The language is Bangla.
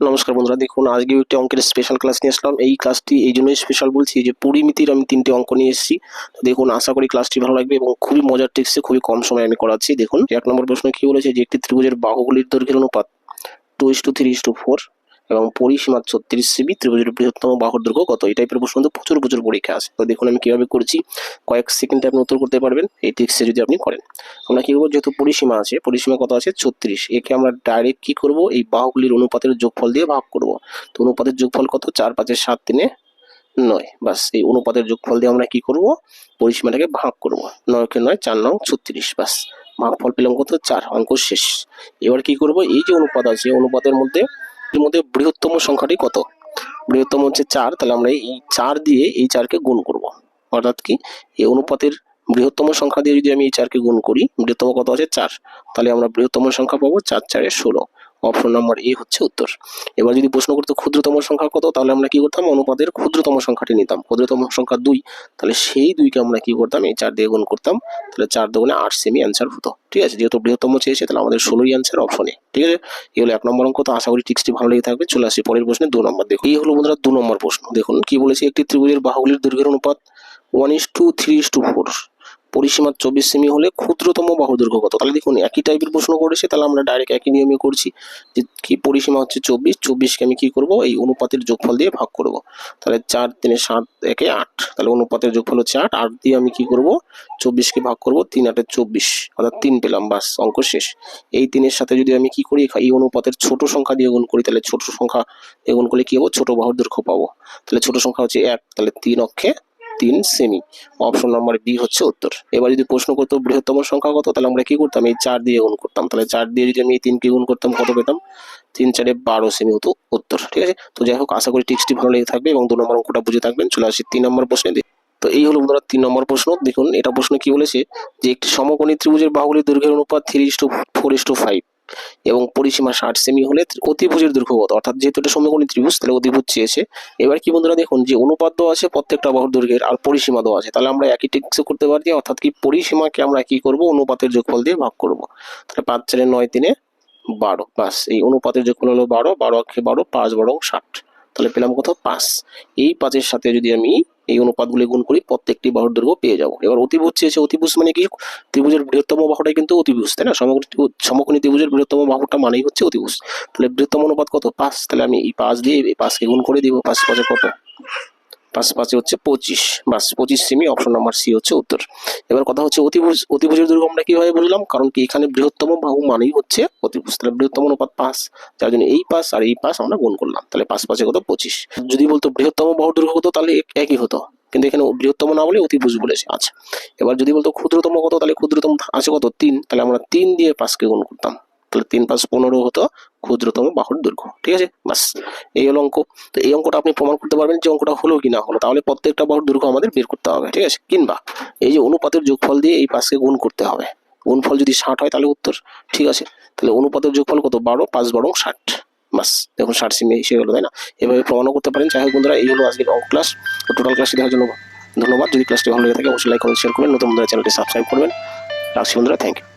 নমস্কার বন্ধুরা, দেখুন, আজকে একটি অঙ্কের স্পেশাল ক্লাস নিয়ে আসলাম। এই ক্লাসটি এই জন্যই স্পেশাল বলছি যে পরিমিতির আমি তিনটি অঙ্ক নিয়ে এসেছি। দেখুন, আশা করি ক্লাসটি ভালো লাগবে এবং খুবই মজার টেক্সে খুবই কম সময় আমি করাচ্ছি। দেখুন, এক নম্বর প্রশ্ন কি বলেছে যে একটি ত্রিভুজের বাহুগুলির দৈর্ঘ্যের অনুপাত two is to three is to four এবং পরিসীমা ছত্রিশ সিবি ত্রিভুজের বৃহত্তম বাহুর দৈর্ঘ্য কত? এই টাইপের প্রশ্ন তো প্রচুর প্রচুর পরীক্ষা আছে। তো দেখুন আমি কীভাবে করছি। কয়েক সেকেন্ডে আপনি উত্তর করতে পারবেন। এই টেক্সটে যদি আপনি করেন। আমরা কী করব? যেহেতু পরিসীমা আছে, পরিসীমা কত আছে? ছত্রিশ। একে আমরা ডাইরেক্ট কী করব? এই বাহুগুলির অনুপাতের যোগফল দিয়ে ভাগ করব। তো অনুপাতের যোগফল কত? চার পাঁচের সাত তিনে নয়। বাস এই অনুপাতের যোগফল দিয়ে আমরা কি করব? পরিসীমাটাকে ভাগ করব। নয়কে নয়, চার নং ছত্রিশ। বাস ভাগফল পেলাম কত? চার, অঙ্ক শেষ। এবার কি করব? এই যে অনুপাত আছে, অনুপাতের মধ্যে এর মধ্যে বৃহত্তম সংখ্যাটি কত? বৃহত্তম হচ্ছে চার, তাহলে আমরা এই চার দিয়ে এই চারকে গুণ করব। অর্থাৎ কি? এই অনুপাতের বৃহত্তম সংখ্যা দিয়ে যদি আমি এই চারকে গুণ করি, বৃহত্তম কত আছে? চার। তাহলে আমরা বৃহত্তম সংখ্যা পাবো চার, চারে ষোলো। অপশন নাম্বার এ হচ্ছে উত্তর। এবার যদি প্রশ্ন করতে ক্ষুদ্রতম সংখ্যা কত, তাহলে আমরা কি করতাম? অনুপাতের ক্ষুদ্রতম সংখ্যাটি নিতাম। ক্ষুদ্রতম সংখ্যা দুই, তাহলে সেই দুইকে আমরা কি করতাম? এই চার দিয়ে গুণ করতাম। তাহলে চার দুগুণে আট সেমি অ্যান্সার হতো। ঠিক আছে? যেহেতু বৃহত্তম চেয়েছে, তাহলে আমাদের ষোলোই অ্যান্সার অপশনে ঠিক আছে? এই হলো এক নম্বর অঙ্ক। তো আশা করি টিক্সটি ভালো লেগে থাকবে। চলে আসি পরের প্রশ্নে দু নম্বর। দেখুন, এই হলো বন্ধুরা দু নম্বর প্রশ্ন। দেখুন, কি বলেছে? একটি ত্রিভুজের বাহুগুলির দৈর্ঘ্যের অনুপাত one is to three is to four পরিসীমা চব্বিশ সেমি হলে ক্ষুদ্রতম বাহু দৈর্ঘ্য কত? তাহলে দেখুন, একই টাইপের প্রশ্ন করেছে, তাহলে আমরা ডাইরেক্ট একই নিয়মে করছি যে কি পরিসীমা হচ্ছে চব্বিশ, চব্বিশকে আমি কি করব? এই অনুপাতের যোগফল দিয়ে ভাগ করব। তাহলে চার তিনে সাত, একে আট। তাহলে অনুপাতের যোগফল হচ্ছে আট আট দিয়ে আমি কি করব? চব্বিশকে ভাগ করব, তিন আটে চব্বিশ। অর্থাৎ তিন পেলাম, বাস, অঙ্ক শেষ। এই তিনের সাথে যদি আমি কি করি, এই অনুপাতের ছোট সংখ্যা দিয়ে গুণ করি, তাহলে ছোট সংখ্যা দিয়ে গুণ করলে কি হব? ছোট বাহুর দৈর্ঘ্য পাবো। তাহলে ছোট সংখ্যা হচ্ছে এক, তাহলে তিন অক্ষে তিন সেমি অপশন নাম্বার বি হচ্ছে উত্তর। এবার যদি প্রশ্ন করতো বৃহত্তম সংখ্যা কত, তাহলে আমরা কি করতাম? এই চার দিয়ে গুণ করতাম। তাহলে চার দিয়ে যদি আমি এই তিনকে গুণ করতাম, কত পেতাম? তিন চারে বারো সেমি হতো উত্তর। ঠিক আছে? তো যাই হোক, আশা করি টিক্সটি ভালো লেগে থাকবে এবং দু নম্বর অঙ্কটা বুঝে থাকবেন। চলে আসি তিন নম্বর প্রশ্নে। তো এই হলো বন্ধুরা তিন নম্বর প্রশ্ন। দেখুন, এটা প্রশ্ন কি বলেছে? যে একটি সমকোণী ত্রিভুজের বাহুগুলির দৈর্ঘ্যের অনুপাত three is four is five এবং পরিসীমা ষাট সেমি হলে অতিভুজের দৈর্ঘ্য কত অর্থাৎ যেহেতু এটা সমকোণী ত্রিভুজ, তাহলে অতিভুজ চেয়েছে। এবার কি বন্ধুরা দেখুন, যে অনুপাত দেওয়া আছে প্রত্যেকটা বাহুর দৈর্ঘ্যের আর পরিসীমা দেওয়া আছে। তাহলে আমরা একই টেক্সে করতে পারি অর্থাৎ কি পরিসীমাকে আমরা কি করব? অনুপাতের যোগফল দিয়ে ভাগ করব। তাহলে পাঁচ চারে নয় তিনে বারো বাস এই অনুপাতের যোগফল হলো বারো বারো অক্ষে বারো, পাঁচ বারো ষাট। তাহলে পেলাম কত? পাঁচ। এই পাঁচের সাথে যদি আমি এই অনুপাতগুলি গুণ করি প্রত্যেকটি বাহুর দৈর্ঘ্য পেয়ে যাব। এবার অতিভুজ চেয়েছে, অতিভুজ মানে কি? ত্রিভুজের বৃহত্তম বাহুটাই কিন্তু অতিভুজ, তাই না? সমগ্র সমকোণী ত্রিভুজের বৃহত্তম বাহুটা মানেই হচ্ছে অতিভুজ। তাহলে বৃহত্তম অনুপাত কত? পাঁচ। তাহলে আমি এই পাঁচ দিয়ে এই পাঁচকে গুণ করে দিব, পাঁচ পাঁচে কত? পাঁচ পাঁচে হচ্ছে পঁচিশ। বাস, পঁচিশ সেমি অপশন নাম্বার সি হচ্ছে উত্তর। এবার কথা হচ্ছে অতিভুজ অতিভুজের দৈর্ঘ্য আমরা কীভাবে বুঝলাম? কারণ কি এখানে বৃহত্তম বাহু মানেই হচ্ছে অতিভুজ। তাহলে বৃহত্তম অনুপাত পাঁচ, যার জন্য এই পাঁচ আর এই পাঁচ আমরা গুণ করলাম। তাহলে পাঁচ পাঁচে কত? পঁচিশ। যদি বলতো বৃহত্তম বাহুর দৈর্ঘ্য কত তাহলে একই হতো। কিন্তু এখানে বৃহত্তম না বলে অতিভুজ বলেছে। আচ্ছা এবার যদি বলতো ক্ষুদ্রতম কত? তাহলে ক্ষুদ্রতম আছে কত? তিন। তাহলে আমরা তিন দিয়ে পাঁচকে গুণ করতাম। তাহলে তিন পাঁচ পনেরো হতো ক্ষুদ্রতম বাহুর দৈর্ঘ্য, ঠিক আছে? বাস, এই হলো অঙ্ক। তো এই অঙ্কটা আপনি প্রমাণ করতে পারবেন যে অঙ্কটা হলো কি না হলো। তাহলে প্রত্যেকটা বাহুর দৈর্ঘ্য আমাদের বের করতে হবে, ঠিক আছে? কিংবা এই যে অনুপাতের যোগফল দিয়ে এই পাঁচকে গুণ করতে হবে। গুণফল যদি ষাট হয় তাহলে উত্তর, ঠিক আছে? তাহলে অনুপাতের যোগফল কত? বারো, পাঁচ বারো ষাট। বাস, দেখুন ষাট সিমে এসে হলো তাই না? এভাবে প্রমাণও করতে পারেন। যাই হোক বন্ধুরা, এই হলো আজকের অঙ্ক ক্লাস টোটাল ক্লাসটি দেখার জন্য ধন্যবাদ। যদি ক্লাসটি ভালো লেগে থাকে, অবশ্যই লাইক কমেন্ট শেয়ার করবেন। নতুন বন্ধুরা চ্যানেলটি সাবস্ক্রাইব করবেন। রাখছি বন্ধুরা থ্যাংক ইউ